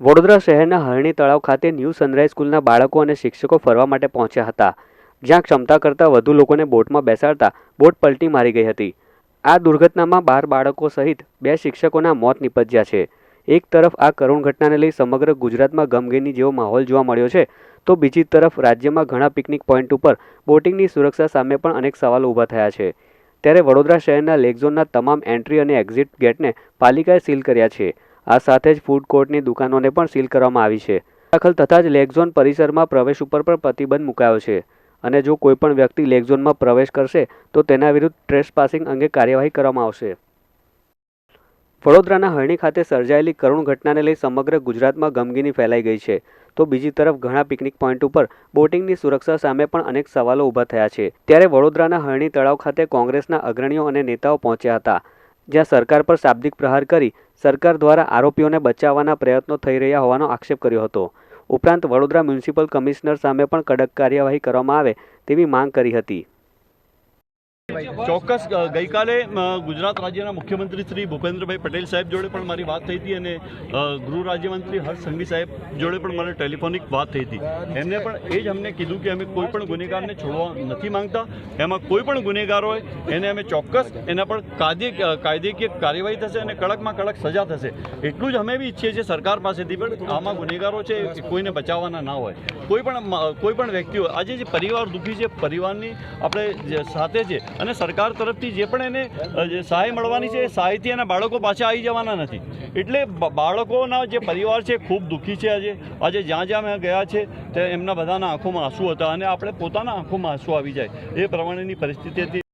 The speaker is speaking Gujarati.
વડોદરા શહેરના હરણી તળાવ ખાતે ન્યૂ સનરાઇઝ સ્કૂલના બાળકો અને શિક્ષકો ફરવા માટે પહોંચ્યા હતા, જ્યાં ક્ષમતા કરતાં વધુ લોકોને બોટમાં બેસાડતા બોટ પલટી મારી ગઈ હતી. આ દુર્ઘટનામાં બાર બાળકો સહિત બે શિક્ષકોના મોત નિપજ્યા છે. એક તરફ આ કરુણ ઘટનાને લઈ સમગ્ર ગુજરાતમાં ગમગીની જેવો માહોલ જોવા મળ્યો છે, તો બીજી તરફ રાજ્યમાં ઘણા પિકનિક પોઈન્ટ ઉપર બોટિંગની સુરક્ષા સામે પણ અનેક સવાલો ઊભા થયા છે. ત્યારે વડોદરા શહેરના લેક ઝોનના તમામ એન્ટ્રી અને એક્ઝિટ ગેટને પાલિકાએ સીલ કર્યા છે. આ સાથે જ ફૂડ કોર્ટની દુકાનોને પણ સીલ કરવામાં આવી છે. દાખલ તથા જ લેગઝોન પરિસરમાં પ્રવેશ ઉપર પણ પ્રતિબંધ મુકાયો છે અને જો કોઈ પણ વ્યક્તિ લેગઝોનમાં પ્રવેશ કરશે, તો તેના વિરુદ્ધ ટ્રેસ પાસિંગ અંગે કાર્યવાહી કરવામાં આવશે. વડોદરાના હરણી ખાતે સર્જાયેલી કરુણ ઘટનાને લઈ સમગ્ર ગુજરાતમાં ગમગીની ફેલાઈ ગઈ છે. તો બીજી તરફ ઘણા પિકનિક પોઈન્ટ ઉપર બોટિંગની સુરક્ષા સામે પણ અનેક સવાલો ઊભા થયા છે. ત્યારે વડોદરાના હરણી તળાવ ખાતે કોંગ્રેસના અગ્રણીઓ અને નેતાઓ પહોંચ્યા હતા. જ્યાં સરકાર પર શાબ્દિક પ્રહાર કરી સરકાર દ્વારા આરોપીઓને બચાવવાના પ્રયત્નો થઈ રહ્યા હોવાનો આક્ષેપ કર્યો હતો. ઉપરાંત વડોદરા મ્યુનિસિપલ કમિશનર સામે પણ કડક કાર્યવાહી કરવામાં આવે તેવી માંગ કરી હતી. ચોક્કસ ગઈકાલે ગુજરાત રાજ્યના મુખ્યમંત્રી શ્રી ભૂપેન્દ્રભાઈ પટેલ સાહેબ જોડે પણ મારી વાત થઈ હતી અને ગૃહ રાજ્યમંત્રી હર્ષ સંઘવી સાહેબ જોડે પણ મને ટેલિફોનિક વાત થઈ હતી. એમને પણ એ જ અમને કીધું કે અમે કોઈ પણ ગુનેગારને છોડવા નથી માંગતા. એમાં કોઈ પણ ગુનેગાર હોય, એને અમે ચોક્કસ એના પર કાયદે કાયદેકીય કાર્યવાહી થશે અને કડકમાં કડક સજા થશે. એટલું જ અમે બી ઈચ્છીએ છીએ સરકાર પાસેથી, પણ આમાં ગુનેગારો છે કોઈને બચાવવાના ના હોય. કોઈ પણ કોઈ પણ વ્યક્તિઓ આજે જે પરિવાર દુઃખી છે, પરિવારની આપણે સાથે છે અને સરકાર તરફથી જે પણ એને સહાય મળવાની છે એ સહાયથી એના બાળકો પાછા આવી જવાના નથી. એટલે બાળકોના જે પરિવાર છે ખૂબ દુઃખી છે આજે. આજે જ્યાં જ્યાં મેં ગયા છે, તે એમના બધાના આંખોમાં આંસુ હતા અને આપણે પોતાના આંખોમાં આંસુ આવી જાય. એ પ્રમાણેની પરિસ્થિતિ હતી.